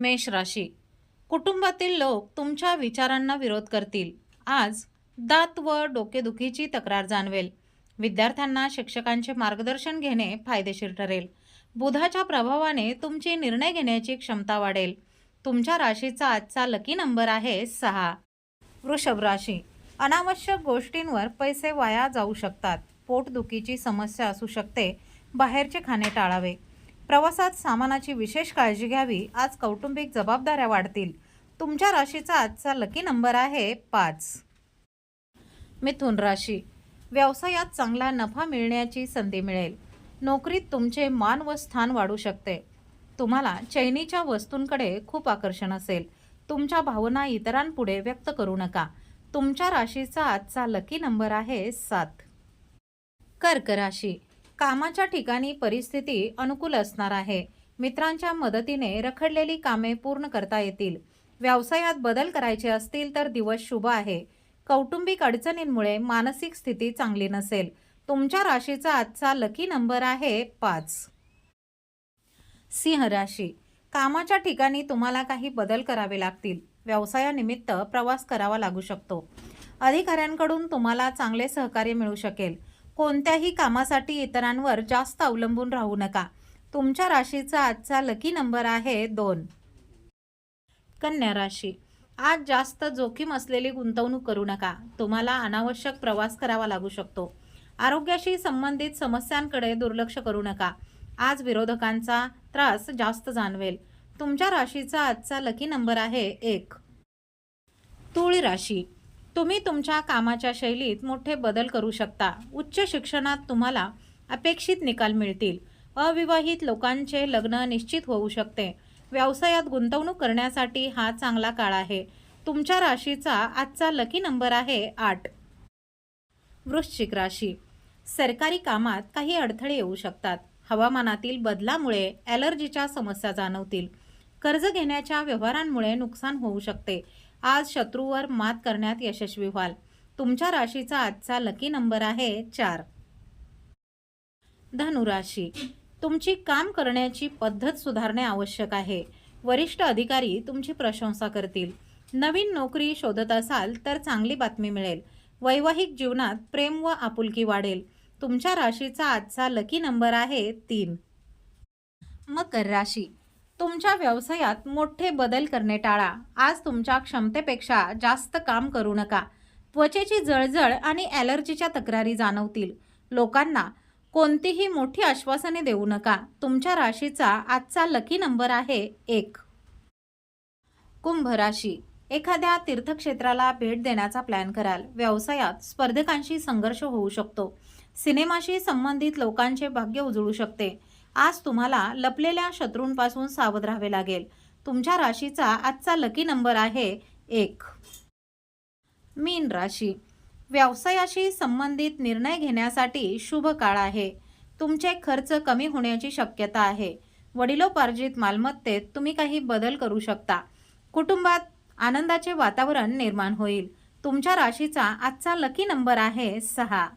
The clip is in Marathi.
मेष राशी. कुटुंबातील लोक तुमच्या विचारांना विरोध करतील. आज दात व डोकेदुखीची तक्रार जाणवेल. विद्यार्थ्यांना शिक्षकांचे मार्गदर्शन घेणे फायदेशीर ठरेल. बुधाच्या प्रभावाने तुमची निर्णय घेण्याची क्षमता वाढेल. तुमच्या राशीचा आजचा लकी नंबर आहे सहा. वृषभ राशी. अनावश्यक गोष्टींवर पैसे वाया जाऊ शकतात. पोटदुखीची समस्या असू शकते. बाहेरचे खाणे टाळावे. प्रवासात सामानाची विशेष काळजी घ्यावी आज कौटुंबिक जबाबदाऱ्या वाढतील. तुमच्या राशीचा आजचा लकी नंबर आहे पाच. मिथुन राशी. व्यवसायात चांगला नफा मिळण्याची संधी मिळेल. नोकरीत तुमचे मान व स्थान वाढू शकते. तुम्हाला चैनीच्या वस्तूंकडे खूप आकर्षण असेल. तुमच्या भावना इतरांपुढे व्यक्त करू नका. तुमच्या राशीचा आजचा लकी नंबर आहे सात. कर्क राशी. कामाच्या ठिकाणी परिस्थिती अनुकूल असणार आहे. मित्रांच्या मदतीने रखडलेली कामे पूर्ण करता येतील. व्यवसायात बदल करायचे असतील तर दिवस शुभ आहे. कौटुंबिक अडचणींमुळे मानसिक स्थिती चांगली नसेल. तुमच्या राशीचा आजचा लकी नंबर आहे पाच. सिंह राशी. कामाच्या ठिकाणी तुम्हाला काही बदल करावे लागतील. व्यवसायानिमित्त प्रवास करावा लागू शकतो. अधिकाऱ्यांकडून तुम्हाला चांगले सहकार्य मिळू शकेल. कोणत्याही कामासाठी इतरांवर जास्त अवलंबून राहू नका. तुमच्या राशीचा आजचा लकी नंबर आहे दोन. कन्या राशी. आज जास्त जोखीम असलेली गुंतवणूक करू नका. तुम्हाला अनावश्यक प्रवास करावा लागू शकतो. आरोग्याशी संबंधित समस्यांकडे दुर्लक्ष करू नका. आज विरोधकांचा त्रास जास्त जाणवेल. तुमच्या राशीचा आजचा लकी नंबर आहे एक. तुळ राशी. तुम्ही तुमच्या कामाच्या शैलीत मोठे बदल करू शकता. उच्च शिक्षणात तुम्हाला अपेक्षित निकाल मिळतील. अविवाहित लोकांचे लग्न निश्चित होऊ शकते. व्यवसायात गुंतवणूक करण्यासाठी हा चांगला काळ आहे. तुमच्या राशीचा आजचा लकी नंबर आहे आठ. वृश्चिक राशी. सरकारी कामात काही अडथळे येऊ शकतात. हवामानातील बदलामुळे ॲलर्जीच्या समस्या जाणवतील. कर्ज घेण्याच्या व्यवहारांमुळे नुकसान होऊ शकते. आज शत्रूवर मात करण्यात यशस्वी व्हाल. तुमच्या राशीचा आजचा लकी नंबर आहे चार. धनुराशी. तुमची काम करण्याची पद्धत सुधारणे आवश्यक आहे. वरिष्ठ अधिकारी तुमची प्रशंसा करतील. नवीन नोकरी शोधत असाल तर चांगली बातमी मिळेल. वैवाहिक जीवनात प्रेम व आपुलकी वाढेल. तुमच्या राशीचा आजचा लकी नंबर आहे तीन. मकर राशी. तुमच्या व्यवसायात मोठे बदल करणे टाळा. आज तुमच्या क्षमतेपेक्षा जास्त काम करू नका. त्वचेची जळजळ आणि ॲलर्जीच्या तक्रारी जाणवतील. लोकांना कोणतीही मोठी आश्वासने देऊ नका. तुमच्या राशीचा आजचा लकी नंबर आहे एक. कुंभ राशी. एखाद्या तीर्थक्षेत्राला भेट देण्याचा प्लॅन कराल. व्यवसायात स्पर्धकांशी संघर्ष होऊ शकतो. सिनेमाशी संबंधित लोकांचे भाग्य उजळू शकते. आज तुम्हाला लपलेल्या शत्रूंपासून सावध राहावे लागेल. तुमच्या राशीचा आजचा लकी नंबर आहे एक. मीन राशी. व्यवसायाशी संबंधित निर्णय घेण्यासाठी शुभ काळ आहे. तुमचे खर्च कमी होण्याची शक्यता आहे. वडिलोपार्जित मालमत्तेत तुम्ही काही बदल करू शकता. कुटुंबात आनंदाचे वातावरण निर्माण होईल. तुमच्या राशीचा आजचा लकी नंबर आहे सहा.